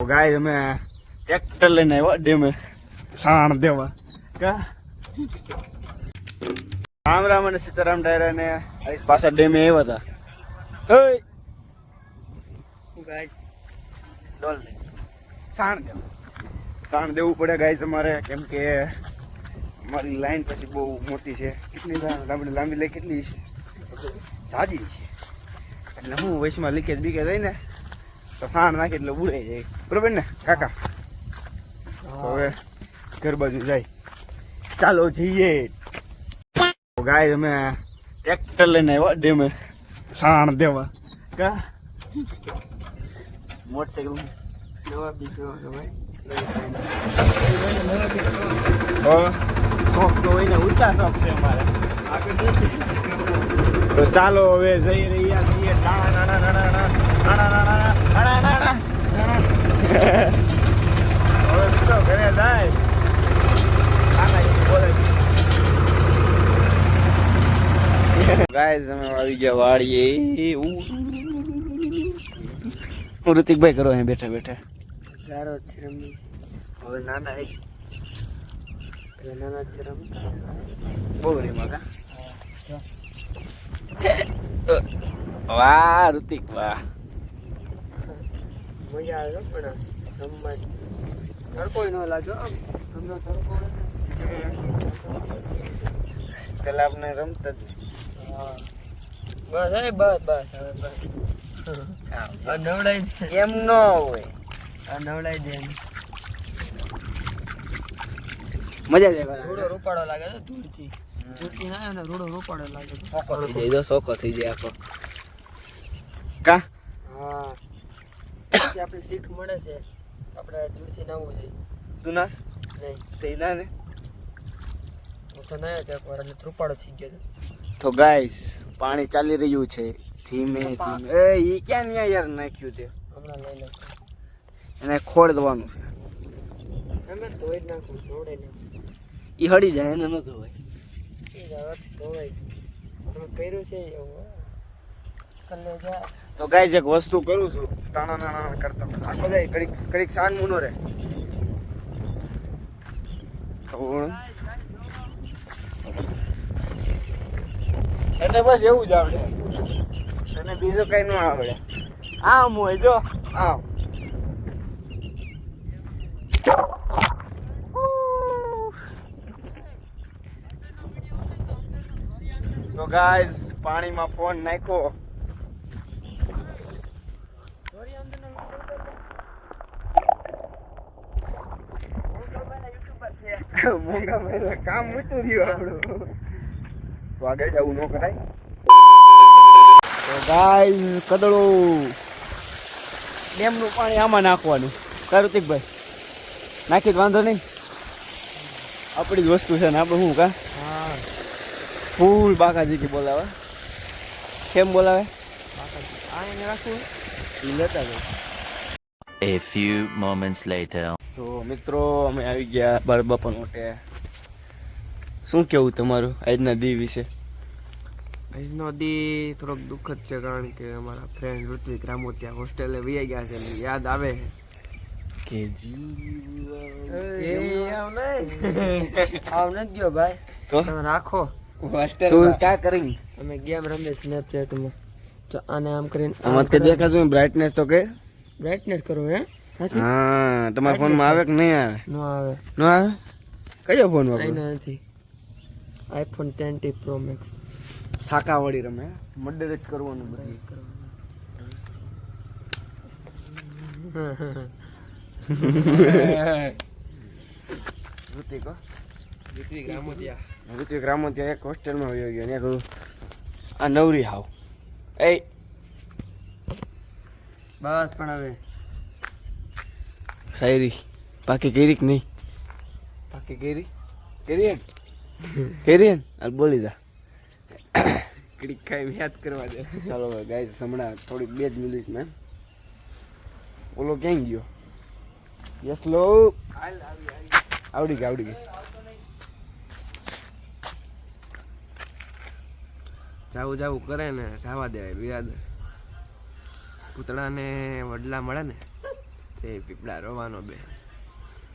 ગાય અમે ટ્રેક્ટર લઈને આવ્યા ડેમે સાણ દેવા. કા? રામ રામ અને સીતારામ ડાયરા ને પાછા ડેમે આવ્યા હતા. ડોલ. સાણ દેવા. સાણ દેવું પડે ગાય તમારે કેમ કે મારી લાઈન પછી બહુ મોટી છે. કેટલી લાંબી લાંબી લઈ કેટલી છે? છે. એટલે હું વૈશમાં લીકેજ બીકેજ હોય ને તો સાણ નાખે એટલે ઉડાઈ જાય બરોબર ને? કાકા. હવે ઘર બાજુ જાય. ચાલો જઈએ. ગાય અમે ટ્રેક્ટર લઈને આવ્યા ડેમે. સાણ દેવા. કા? મોટરસાઇકલ નવા બીજો ભાઈ. તો ચાલો હવે જઈ રહ્યા છીએ નાના નાના નાના નાના નાના નાના નાના હવે મિત્રો ઘરે જાય કાકા ઈ બોલે ગાઈઝ અમે આવી ગયા વાડીએ. હું ઋતિકભાઈ કરો અહીં બેઠા બેઠા. સારો હવે નાના નાના બહુ રીમાં વાહ ઋતિક વાહ. મજા આવે પણ રમવાની તડકો ન લાગે આમ. તમને તડકો પેલા આપણે રમતા જ બસ હવે બસ બસ હવે બસ. આ નવડાઈ દે. એમ ન હોય. આ નવડાઈ દે મજા જાય રૂડો રૂપાડો લાગે છે ધૂળથી. ધૂળથી ના આવે રૂડો રૂપાડો લાગે છે. સોકો થઈ જાય તો સોકો થઈ જાય આખો. કા? હા. આપણે શીખ મળે છે. આપણે ધૂળથી નાવું છે. તું નાસ? નહીં. થઈ ના ને? હું તો ના એક વાર એટલે થઈ ગયો તો ગાઈસ પાણી ચાલી રહ્યું છે. ધીમે ધીમે. એ ઈ ક્યાં ન્યા યાર નાખ્યું છે હમણાં લઈ લઉં એને ખોડ દેવાનું છે. એમ ધોઈ નાખું જોડે નાખું ઈ હળી જાય એને ન ધોવાય. એ ધોવાય. તમે કર્યું છે એવું તો ગાઈસ એક વસ્તુ કરું છું. તાણા નાણા કરતા આખો જાય કડીક કડીક સાન મુનો રે. કોણ? એને બસ એવું જ આવડે. તને બીજું કઈ ન આવડે. આમ હોય જો. આમ તો ગાઈઝ પાણીમાં ફોન નાખ્યો. મોંઘા કામ ઊંચું રહ્યું આપણું. તો આગળ જવું ન કરાય. તો ગાય કદળો. ડેમનું પાણી આમાં નાખવાનું. કાર્તિકભાઈ નાખી જ વાંધો નહીં. આપણી જ વસ્તુ છે ને આપણે શું કા? હા. ફૂલ બાકાજી કે બોલાવે. કેમ બોલાવે? A few moments later. તો મિત્રો અમે આવી ગયા બરબપન હોટે માટે. શું કેવું તમારું આજના દી વિશે? આજનો દી થોડોક દુઃખદ છે કારણ કે અમારા ફ્રેન્ડ ઋત્વિક રામોતિયા હોસ્ટેલે વહી ગયા છે ને યાદ આવે કે એ આવ નહીં. આવ નથી ગયો ભાઈ. તો? રાખો. તું ક્યાં કરી અમે ગેમ રમીએ સ્નેપચેટમાં તો આને આમ કરીને આમાં કે દેખાશું બ્રાઇટનેસ તો કે? બ્રાઇટનેસ કરો હે? હા તમારા ફોનમાં આવે કે નહીં આવે? નો આવે. ન આવે? કયો ફોન વાપરો? નથી. IPhone ten T pro max શાકાવાળી વળી રમે મર્ડર જ કરવાનું બધું. ઋતિક રામોતિયા ઋતિક રામો એક હોસ્ટેલમાં વયો ગયો ત્યાં કહ્યું આ નવરી હાવ. એ. બસ પણ હવે. શાયરી. બાકી કરી કે નહીં? બાકી કરી. કરી ને કરી હાલ બોલી જા. કડીક ખાઈ યાદ કરવા દે. ચાલો ગાય હમણાં થોડીક બે જ મિનિટમાં ઓલો ક્યાં ગયો? યસલો આવડી ગઈ આવડી ગઈ. જાવું જાવું કરે ને જવા દેવાય યાદ પૂતળાને વડલા મળે ને તે પીપળા રોવાનો બે.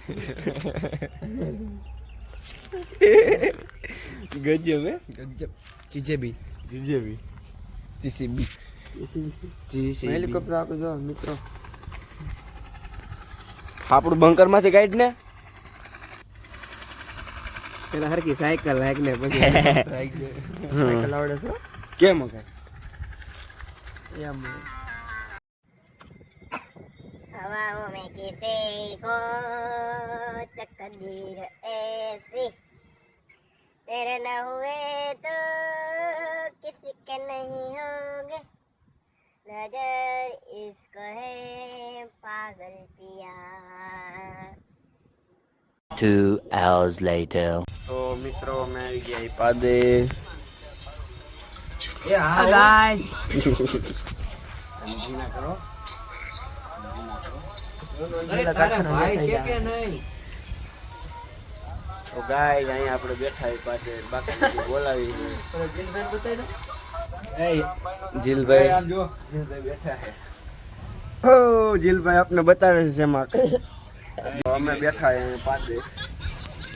ગજબ હે? ગજબ. જીજેબી. જીજેબી. જીસીબી. હેલિકોપ્ટર આપી દો મિત્રો. આપણું બંકરમાંથી કાઢ ને. પેલા હરકી સાયકલ લાયક ને પછી સાયકલ આવડે છે. કેમ કાંઈ? એમ हवाओं में किसे को तकदीर ऐसी तेरे न हुए तो किसी के नहीं होंगे नजर इसको है पागल पिया Two hours later. તો મિત્રો અમે આવી ગયા અહીં પાદે એ હા ગાય સમજી ના કરો તો ગાય અહીંયા આપણે બેઠા અહીં પાદે બાકી બોલાવી જીલભાઈ. જીલભાઈ બેઠા છે. ઓ જીલભાઈ આપને બતાવે છે એમાં અમે બેઠા અહીં પાદે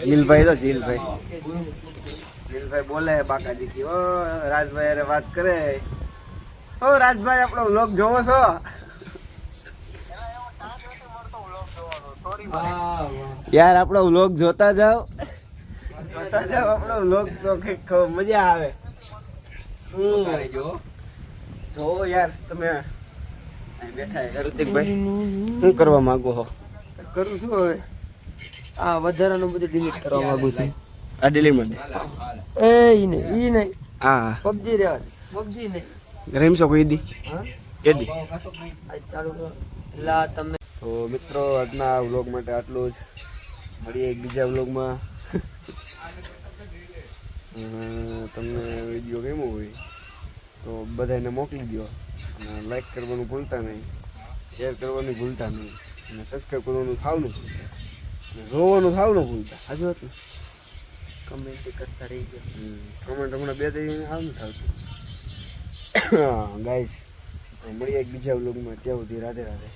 જીલભાઈ તો જીલભાઈ. જીલભાઈ બોલે બાકાજી કી ઓ રાજભાઈ અરે વાત કરે. ઓ રાજભાઈ આપણો વ્લોગ જોવો છો? યાર આપણો વ્લોગ જોતા જાઓ. જોતા જાઓ આપણો વ્લોગ તો કંઈક મજા આવે. શું? જો યાર તમે અહીં બેઠા ઋતિકભાઈ શું કરવા માંગો હો? કરું છું હવે. આ વધારાનું બધું ડિલીટ કરવા માંગુ છું. આ ડિલીટ માટે એ ઈ નહીં ઈ નહીં. હા. પબજી રહેવા પબજી નહીં. રહીમશો કહી દી હા? કેદી આ ચાલુ લા તમે તો મિત્રો આજના વ્લોગ માટે આટલું જ. મળીએ એક બીજા વ્લોગમાં તમને વીડિયો ગમ્યો હોય તો બધાને મોકલી દો અને લાઈક કરવાનું ભૂલતા નહીં શેર કરવાનું ભૂલતા નહીં અને સબસ્ક્રાઈબ કરવાનું થાવ ન ભૂલતા અને જોવાનું થાવ ન ભૂલતા. હજુ વાત ને? કમેન્ટ કરતા રહીજો. કમેન્ટ હમણાં બે ત્રણ થાવતું. હા ગાઈસ મળીએ એક બીજા વ્લોગમાં ત્યાં સુધી રાધે રાધે.